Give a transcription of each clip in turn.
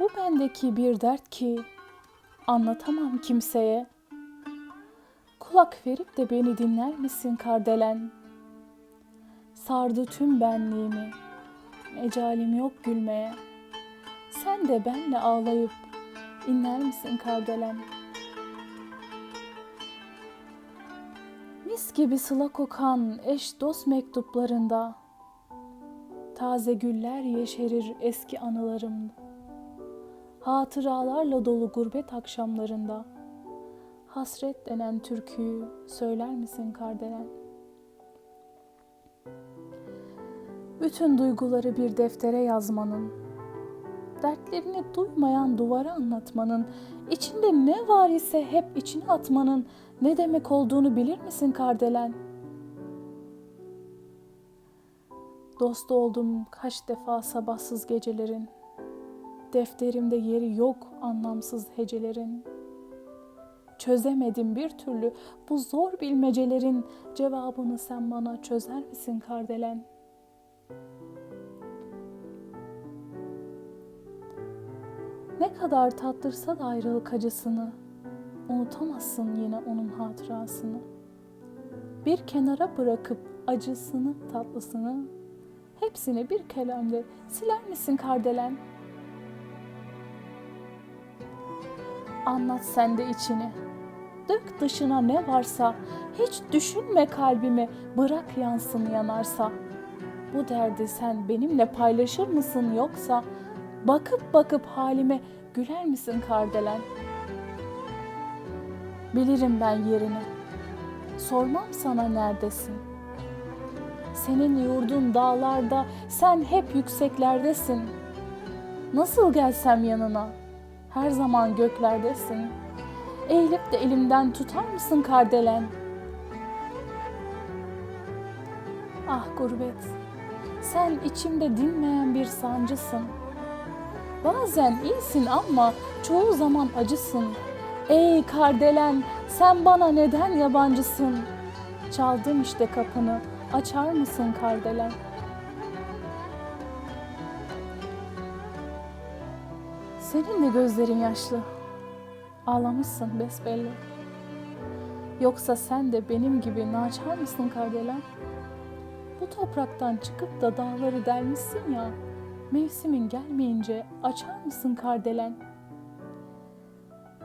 Bu bendeki bir dert ki anlatamam kimseye. Kulak verip de beni dinler misin kardelen? Sardı tüm benliğimi, mecalim yok gülmeye. Sen de benle ağlayıp inler misin kardelen? Mis gibi sıla kokan eş dost mektuplarında Taze güller yeşerir eski anılarımda. Hatıralarla dolu gurbet akşamlarında hasret denen türküyü söyler misin kardelen? Bütün duyguları bir deftere yazmanın, dertlerini duymayan duvara anlatmanın, içinde ne var ise hep içine atmanın ne demek olduğunu bilir misin kardelen? Dost oldum kaç defa sabahsız gecelerin. Defterimde yeri yok anlamsız hecelerin. Çözemedim bir türlü bu zor bilmecelerin cevabını sen bana çözer misin kardelen? Ne kadar tattırsa da ayrılık acısını, unutamazsın yine onun hatırasını. Bir kenara bırakıp acısını, tatlısını, hepsini bir kelamda siler misin kardelen? Anlat sen de içini. Dök dışına ne varsa, hiç düşünme kalbimi, bırak yansın yanarsa. Bu derdi sen benimle paylaşır mısın yoksa bakıp bakıp halime güler misin kardelen? Bilirim ben yerini. Sormam sana neredesin. Senin yurdun dağlarda, sen hep yükseklerdesin. Nasıl gelsem yanına? Her zaman göklerdesin. Eğilip de elimden tutar mısın kardelen? Ah gurbet, sen içimde dinmeyen bir sancısın. Bazen iyisin ama çoğu zaman acısın. Ey kardelen, sen bana neden yabancısın? Çaldım işte kapını, açar mısın kardelen? Senin de gözlerin yaşlı. Ağlamışsın besbelli. Yoksa sen de benim gibi naçar mısın kardelen? Bu topraktan çıkıp da dağları delmişsin ya. Mevsimin gelmeyince açar mısın kardelen?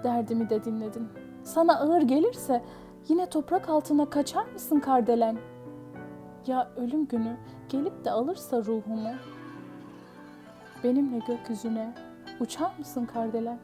Derdimi de dinledin. Sana ağır gelirse yine toprak altına kaçar mısın kardelen? Ya ölüm günü gelip de alırsa ruhumu? Benimle gökyüzüne uçar mısın kardelen?